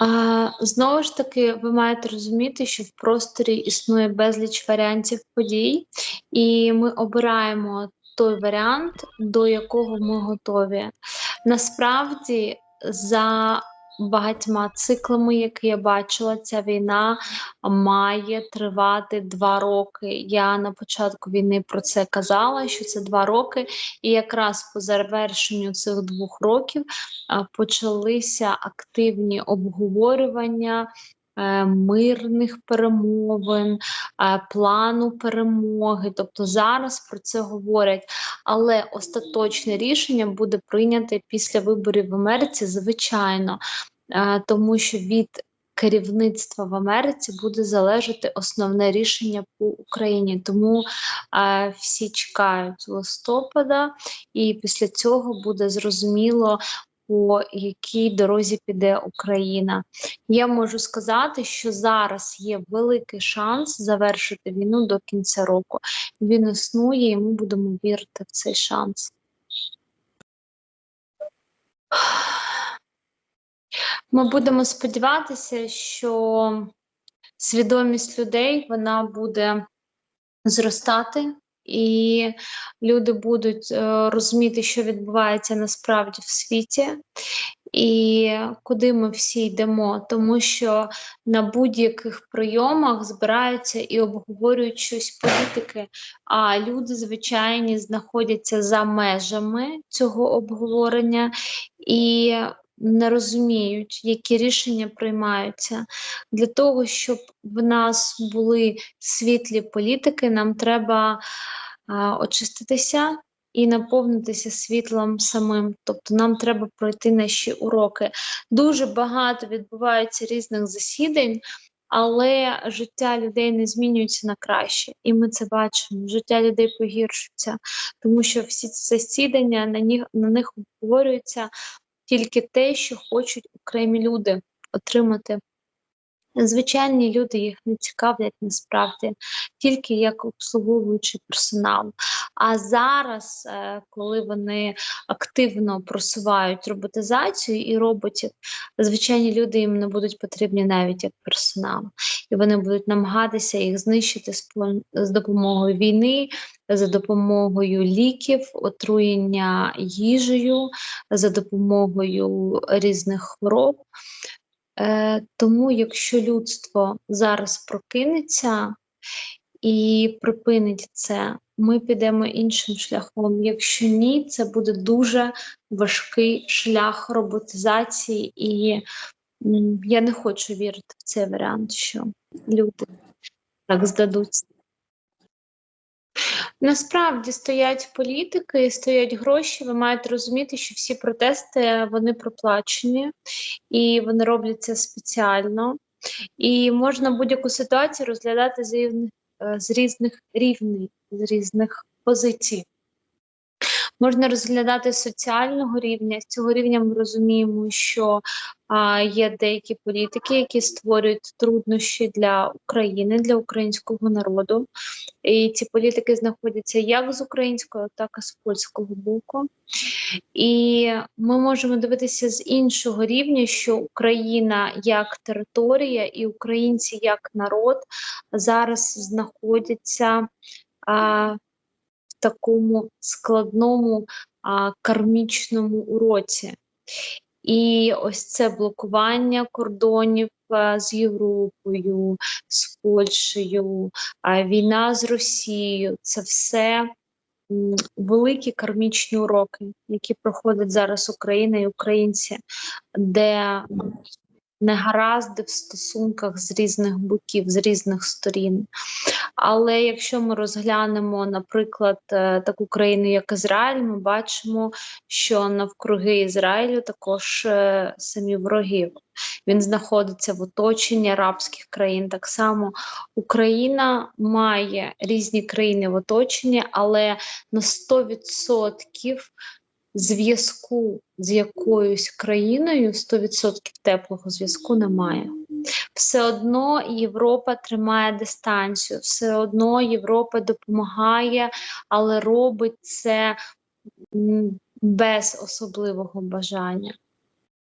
А, знову ж таки, ви маєте розуміти, що в просторі існує безліч варіантів подій, і ми обираємо той варіант, до якого ми готові. Насправді, за багатьма циклами, які я бачила, ця війна має тривати два роки. Я на початку війни про це казала, що це два роки, і якраз по завершенню цих двох років почалися активні обговорювання. Е, Мирних перемовин, е, плану перемоги, тобто зараз про це говорять, але остаточне рішення буде прийняте після виборів в Америці, звичайно, е, тому що від керівництва в Америці буде залежати основне рішення по Україні. Тому е, всі чекають листопада, і після цього буде зрозуміло. По якій дорозі піде Україна, я можу сказати, що зараз є великий шанс завершити війну до кінця року. Він існує, і ми будемо вірити в цей шанс. Ми будемо сподіватися, що свідомість людей вона буде зростати, і люди будуть е, розуміти, що відбувається насправді в світі, і куди ми всі йдемо, тому що на будь-яких прийомах збираються і обговорюють щось політики, а люди звичайні знаходяться за межами цього обговорення. І не розуміють, які рішення приймаються. Для того, щоб в нас були світлі політики, нам треба а, очиститися і наповнитися світлом самим. Тобто нам треба пройти наші уроки. Дуже багато відбувається різних засідань. Але життя людей не змінюється на краще, і ми це бачимо. Життя людей погіршується, тому що всі ці засідання на них на них обговорюється тільки те, що хочуть окремі люди отримати. Звичайні люди їх не цікавлять насправді, тільки як обслуговуючий персонал. А зараз, е, коли вони активно просувають роботизацію і роботів, звичайні люди їм не будуть потрібні навіть як персонал, і вони будуть намагатися їх знищити з пом- з допомогою війни, за допомогою ліків, отруєння їжею, за допомогою різних хвороб. Е, тому, якщо людство зараз прокинеться і припинить це, ми підемо іншим шляхом. Якщо ні, це буде дуже важкий шлях роботизації, і я не хочу вірити в цей варіант, що люди так здадуться. Насправді стоять політики, стоять гроші. Ви маєте розуміти, що всі протести вони проплачені і вони робляться спеціально. І можна будь-яку ситуацію розглядати з різних, е, з різних рівнів, з різних позицій. Можна розглядати соціального рівня. З цього рівня ми розуміємо, що а, є деякі політики, які створюють труднощі для України, для українського народу. І ці політики знаходяться як з українського, так і з польського боку. І ми можемо дивитися з іншого рівня, що Україна як територія і українці як народ зараз знаходяться. Такому складному а, кармічному уроці. І ось це блокування кордонів з Європою, з Польщею, війна з Росією це все великі кармічні уроки, які проходять зараз Україна і українці, де негаразди в стосунках з різних боків, з різних сторін. Але якщо ми розглянемо, наприклад, е, таку країну, як Ізраїль, ми бачимо, що навкруги Ізраїлю також е, самі вороги. Він знаходиться в оточенні арабських країн. Так само Україна має різні країни в оточенні, але на 100% зв'язку з якоюсь країною 100% теплого зв'язку немає. Все одно Європа тримає дистанцію, все одно Європа допомагає, але робить це без особливого бажання.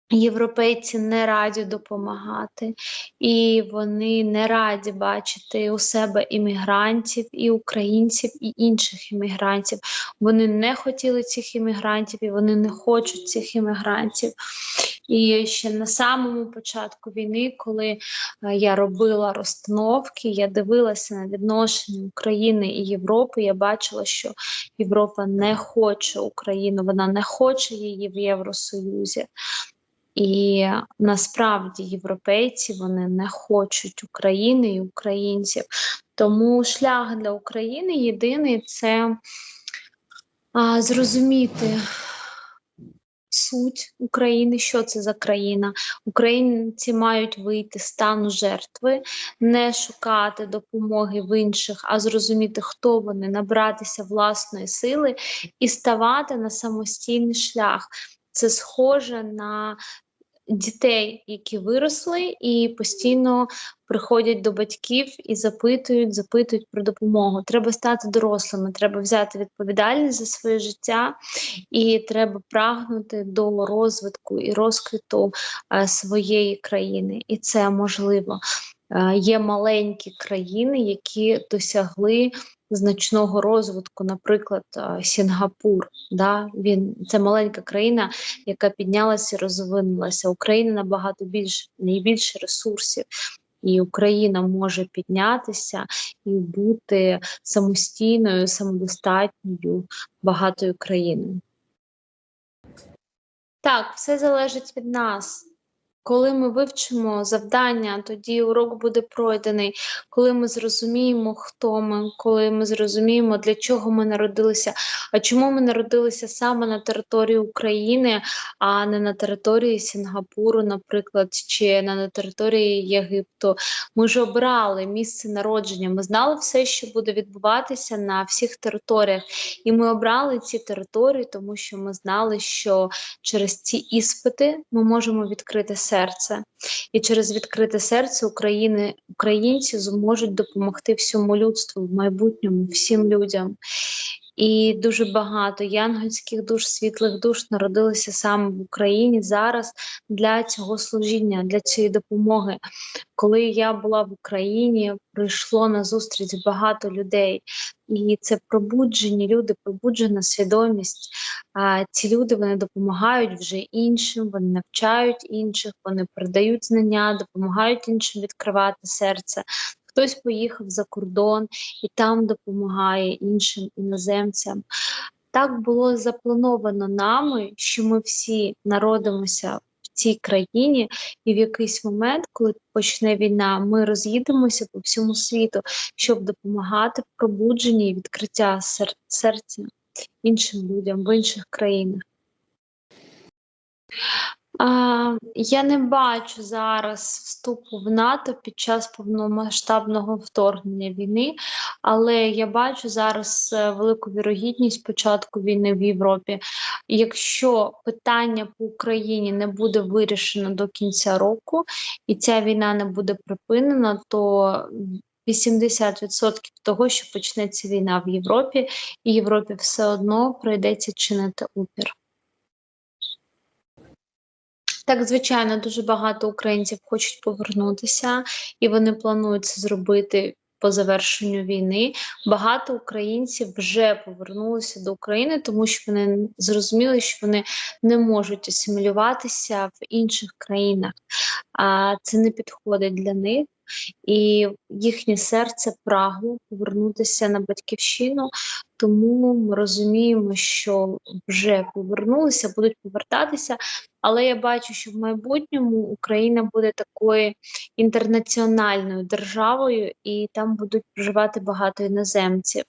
Європейці не раді допомагати, і вони не раді бачити у себе іммігрантів, і українців, і інших іммігрантів. Вони не хотіли цих іммігрантів, і вони не хочуть цих іммігрантів. І ще на самому початку війни, коли е, я робила розстановки, я дивилася на відношення України і Європи. Я бачила, що Європа не хоче Україну, вона не хоче її в Євросоюзі. І насправді європейці вони не хочуть України і українців. Тому шлях для України єдиний це а, зрозуміти суть України, що це за країна. Українці мають вийти з стану жертви, не шукати допомоги в інших, а зрозуміти, хто вони, набратися власної сили і ставати на самостійний шлях. Це схоже на дітей, які виросли, і постійно приходять до батьків і запитують, запитують про допомогу. Треба стати дорослими, треба взяти відповідальність за своє життя, і треба прагнути до розвитку і розквіту е, своєї країни. І це можливо. Е, є маленькі країни, які досягли значного розвитку, наприклад, е, Сінгапур. Да? Він це маленька країна, яка піднялася і розвинулася. Україна набагато більше найбільше ресурсів. І Україна може піднятися і бути самостійною, самодостатньою, багатою країною. Так, все залежить від нас. Коли ми вивчимо завдання, тоді урок буде пройдений. Коли ми зрозуміємо, хто ми, коли ми зрозуміємо, для чого ми народилися, а чому ми народилися саме на території України, а не на території Сінгапуру, наприклад, чи не на території Єгипту. Ми ж обрали місце народження. Ми знали все, що буде відбуватися на всіх територіях, і ми обрали ці території, тому що ми знали, що через ці іспити ми можемо відкрити себе серце, і через відкрите серце України українці зможуть допомогти всьому людству в майбутньому, всім людям. І дуже багато янгольських душ, світлих душ народилися саме в Україні зараз для цього служіння, для цієї допомоги. Коли я була в Україні, прийшло на зустріч багато людей, і це пробуджені люди, пробуджена свідомість. А ці люди вони допомагають вже іншим, вони навчають інших, вони передають знання, допомагають іншим відкривати серце хтось поїхав за кордон і там допомагає іншим іноземцям. Так було заплановано нами, що ми всі народимося в цій країні, і в якийсь момент, коли почне війна, ми роз'їдемося по всьому світу, щоб допомагати в пробудженні і відкриття сер серця іншим людям в інших країнах. Я не бачу зараз вступу в НАТО під час повномасштабного вторгнення війни, але я бачу зараз е, велику вірогідність початку війни в Європі. Якщо питання по Україні не буде вирішено до кінця року і ця війна не буде припинена, то 80% того, що почнеться війна в Європі, і Європі все одно прийдеться чинити опір. Так, звичайно, дуже багато українців хочуть повернутися, і вони планують це зробити по завершенню війни. Багато українців вже повернулися до України, тому що вони зрозуміли, що вони не можуть асимілюватися в інших країнах, а це не підходить для них і їхнє серце прагло повернутися на батьківщину, тому ми розуміємо, що вже повернулися, будуть повертатися. Але я бачу, що в майбутньому Україна буде такою інтернаціональною державою, і там будуть проживати багато іноземців.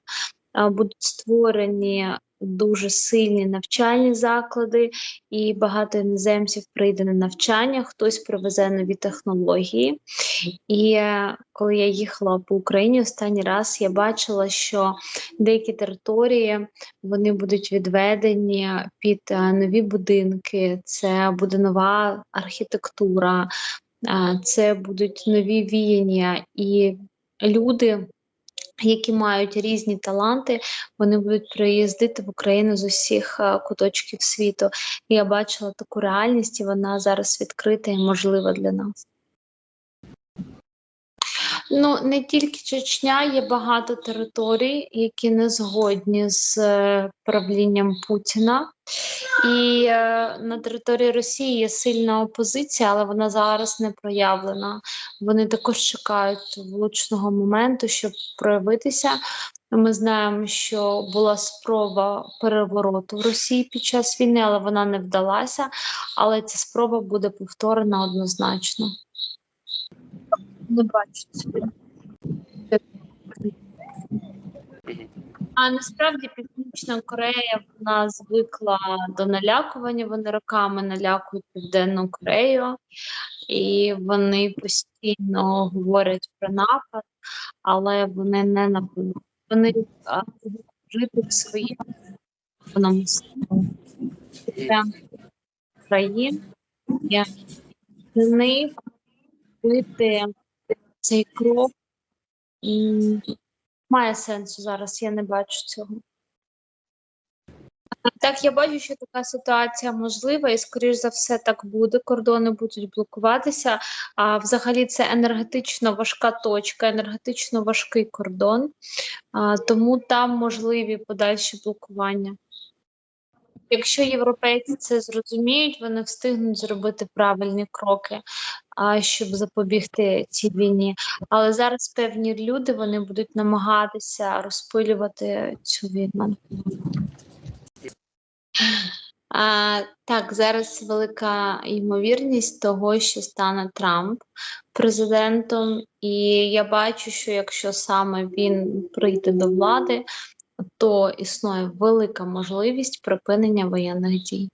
Будуть створені дуже сильні навчальні заклади, і багато іноземців прийде на навчання, хтось привезе нові технології. І е, коли я їхала по Україні останній раз, я бачила, що деякі території вони будуть відведені під е, нові будинки, це буде нова архітектура, це будуть нові віяння і люди які мають різні таланти, вони будуть приїздити в Україну з усіх е, куточків світу. Я бачила таку реальність, і вона зараз відкрита і можлива для нас. Ну, не тільки Чечня, є багато територій, які не згодні з е, правлінням Путіна. І е, на території Росії є сильна опозиція, але вона зараз не проявлена. Вони також чекають влучного моменту, щоб проявитися. Ми знаємо, що була спроба перевороту в Росії під час війни, але вона не вдалася. Але ця спроба буде повторена однозначно. Не бачу. А насправді Північна Корея вона звикла до налякування. Вони роками налякують Південну Корею, і вони постійно говорять про напад, але вони не нападуть. Вони жити в автономному країн. Для них робити цей крок м, має сенсу зараз, я не бачу цього. Так, я бачу, що така ситуація можлива, і скоріш за все так буде. Кордони будуть блокуватися. А взагалі це енергетично важка точка, енергетично важкий кордон, а, тому там можливі подальші блокування. Якщо європейці це зрозуміють, вони встигнуть зробити правильні кроки, а, щоб запобігти цій війні. Але зараз певні люди вони будуть намагатися розпилювати цю війну. А, так, зараз велика ймовірність того, що стане Трамп президентом, і я бачу, що якщо саме він прийде до влади, то існує велика можливість припинення воєнних дій.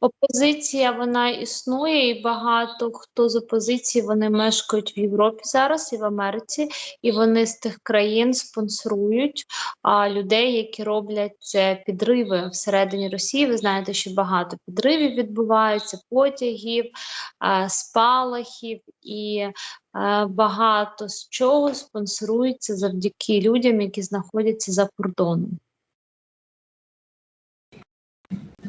Опозиція вона існує, і багато хто з опозиції вони мешкають в Європі зараз і в Америці, і вони з тих країн спонсорують а, людей, які роблять це підриви всередині Росії. Ви знаєте, що багато підривів відбуваються, потягів, а, спалахів і багато з чого спонсорується завдяки людям, які знаходяться за кордоном.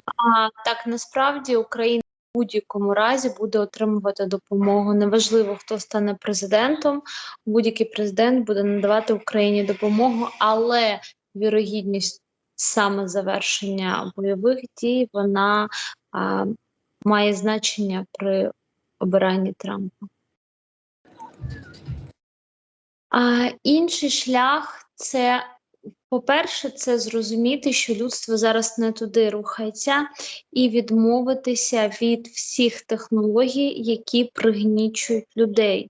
А, так, насправді Україна в будь-якому разі буде отримувати допомогу. Неважливо, хто стане президентом, будь-який президент буде надавати Україні допомогу, але вірогідність саме завершення бойових дій вона а, має значення при обиранні Трампа. А, інший шлях це по-перше, це зрозуміти, що людство зараз не туди рухається, і відмовитися від всіх технологій, які пригнічують людей.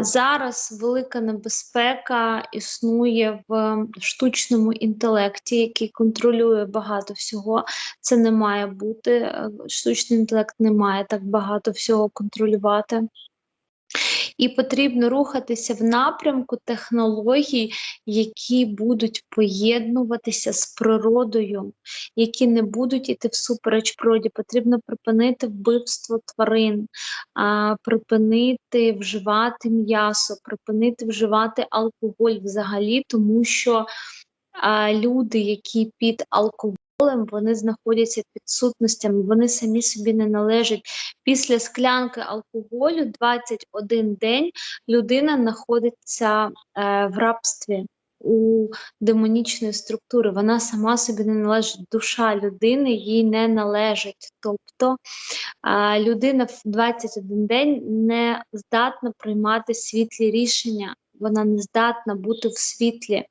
Зараз велика небезпека існує в штучному інтелекті, який контролює багато всього. Це не має бути. е, Штучний інтелект не має так багато всього контролювати. І потрібно рухатися в напрямку технологій, які будуть поєднуватися з природою, які не будуть іти всупереч природі. Потрібно припинити вбивство тварин, припинити вживати м'ясо, припинити вживати алкоголь взагалі, тому що люди, які під алкоголем, вони знаходяться під сутностями, вони самі собі не належать. Після склянки алкоголю 21 день людина знаходиться е, в рабстві у демонічної структури. Вона сама собі не належить. Душа людини їй не належить. Тобто е, людина в 21 день не здатна приймати світлі рішення, вона не здатна бути в світлі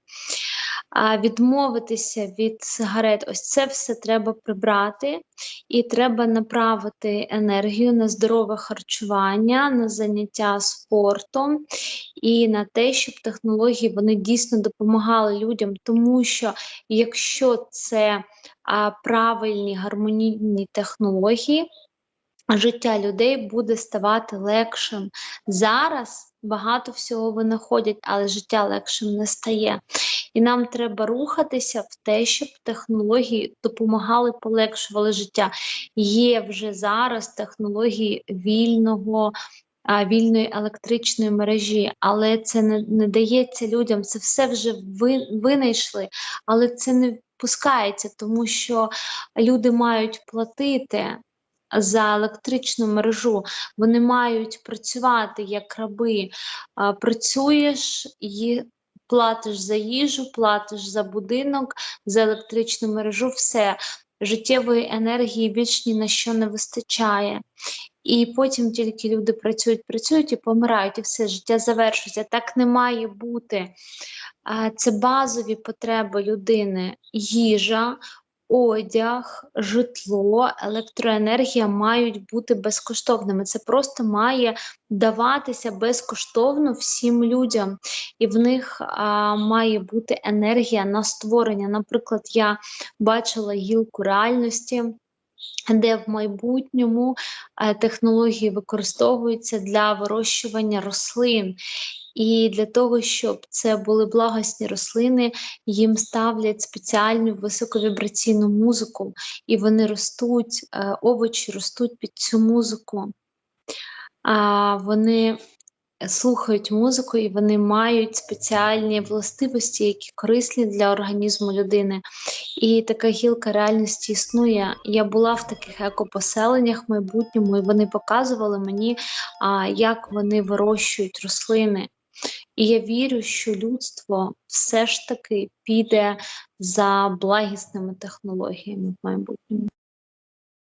відмовитися від сигарет. Ось це все треба прибрати, і треба направити енергію на здорове харчування, на заняття спортом і на те, щоб технології вони дійсно допомагали людям, тому що якщо це правильні гармонійні технології. Життя людей буде ставати легшим. Зараз багато всього винаходять, але життя легшим не стає. І нам треба рухатися в те, щоб технології допомагали, полегшували життя. Є вже зараз технології вільного вільної електричної мережі, але це не, не дається людям. Це все вже ви, винайшли, але це не пускається, тому що люди мають платити. За електричну мережу вони мають працювати як раби. Працюєш і платиш за їжу, платиш за будинок, за електричну мережу, все життєвої енергії більш ні на що не вистачає. І потім тільки люди працюють, працюють і помирають, і все життя завершується. Так не має бути. Це базові потреби людини: їжа, одяг, житло, електроенергія мають бути безкоштовними. Це просто має даватися безкоштовно всім людям, і в них а, має бути енергія на створення. Наприклад, я бачила гілку реальності. Де в майбутньому е, технології використовуються для вирощування рослин, і для того, щоб це були благосні рослини, їм ставлять спеціальну високовібраційну музику, і вони ростуть, е, овочі ростуть під цю музику. А вони слухають музику і вони мають спеціальні властивості, які корисні для організму людини. І така гілка реальності існує. Я була в таких екопоселеннях в майбутньому, і вони показували мені, як вони вирощують рослини. І я вірю, що людство все ж таки піде за благісними технологіями в майбутньому.